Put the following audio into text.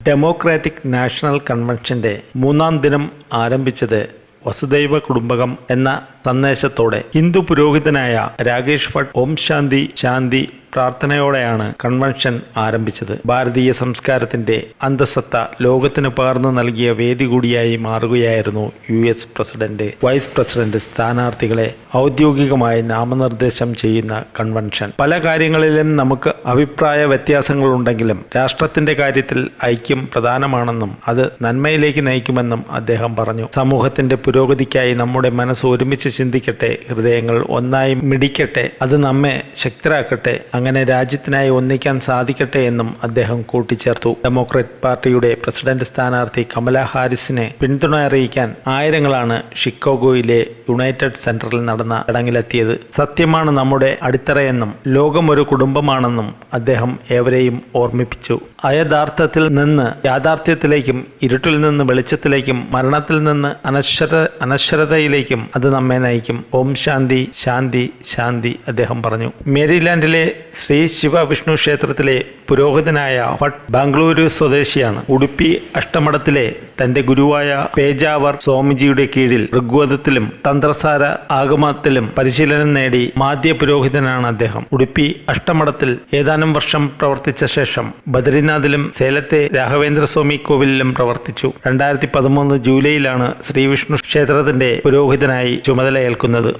Democratic national കൺവെൻഷന്റെ മൂന്നാം ദിനം ആരംഭിച്ചത് വസുദൈവ കുടുംബകം എന്ന സന്ദേശത്തോടെ ഹിന്ദു പുരോഹിതനായ രാകേഷ് ഭട്ട് ഓം ശാന്തി ശാന്തി പ്രാർത്ഥനയോടെയാണ് കൺവെൻഷൻ ആരംഭിച്ചത്. ഭാരതീയ സംസ്കാരത്തിന്റെ അന്തസത്ത ലോകത്തിന് പകർന്നു നൽകിയ വേദി കൂടിയായി മാറുകയായിരുന്നു U S president. Vice president സ്ഥാനാർത്ഥികളെ ഔദ്യോഗികമായി നാമനിർദ്ദേശം ചെയ്യുന്ന കൺവെൻഷൻ. പല കാര്യങ്ങളിലും നമുക്ക് അഭിപ്രായ വ്യത്യാസങ്ങളുണ്ടെങ്കിലും രാഷ്ട്രത്തിന്റെ കാര്യത്തിൽ ഐക്യം പ്രധാനമാണെന്നും അത് നന്മയിലേക്ക് നയിക്കുമെന്നും അദ്ദേഹം പറഞ്ഞു. സമൂഹത്തിന്റെ പുരോഗതിക്കായി നമ്മുടെ മനസ്സ് ഒരുമിച്ച് ചിന്തിക്കട്ടെ ഹൃദയങ്ങൾ ഒന്നായി മിടിക്കട്ടെ അത് നമ്മെ ശക്തരാക്കട്ടെ അങ്ങനെ രാജ്യത്തിനായി ഒന്നിക്കാൻ സാധിക്കട്ടെ എന്നും അദ്ദേഹം കൂട്ടിച്ചേർത്തു. ഡെമോക്രാറ്റ് പാർട്ടിയുടെ പ്രസിഡന്റ് സ്ഥാനാർത്ഥി കമല ഹാരിസിനെ പിന്തുണ അറിയിക്കാൻ ആയിരങ്ങളാണ് ഷിക്കോഗോയിലെ യുണൈറ്റഡ് സെന്ററിൽ നടന്ന ചടങ്ങിലെത്തിയത്. സത്യമാണ് നമ്മുടെ അടിത്തറയെന്നും ലോകം ഒരു കുടുംബമാണെന്നും അദ്ദേഹം ഏവരെയും ഓർമ്മിപ്പിച്ചു. അയഥാർത്ഥത്തിൽ നിന്ന് യാഥാർത്ഥ്യത്തിലേക്കും ഇരുട്ടിൽ നിന്ന് വെളിച്ചത്തിലേക്കും മരണത്തിൽ നിന്ന് അനശ്വര അനശ്വരതയിലേക്കും അത് നമ്മെ നയിക്കും. ഓം ശാന്തി ശാന്തി ശാന്തി അദ്ദേഹം പറഞ്ഞു. മേരിലാൻഡിലെ ശ്രീ ശിവ വിഷ്ണു ക്ഷേത്രത്തിലെ പുരോഹിതനായ ഭട്ട് ബാംഗ്ലൂരു സ്വദേശിയാണ്. ഉടുപ്പി അഷ്ടമഠത്തിലെ തന്റെ ഗുരുവായ പേജാവർ സ്വാമിജിയുടെ കീഴിൽ ഋഗ്വേദത്തിലും തന്ത്രസാര ആഗമത്തിലും പരിശീലനം നേടി മാധ്യ പുരോഹിതനാണ് അദ്ദേഹം. ഉടുപ്പി അഷ്ടമഠത്തിൽ ഏതാനും വർഷം പ്രവർത്തിച്ച ശേഷം ബദ്രിനാഥിലും സേലത്തെ രാഘവേന്ദ്രസ്വാമി കോവിലിലും പ്രവർത്തിച്ചു. രണ്ടായിരത്തി പതിമൂന്ന് ജൂലൈയിലാണ് ശ്രീവിഷ്ണു ക്ഷേത്രത്തിന്റെ പുരോഹിതനായി ചുമതലയേൽക്കുന്നത്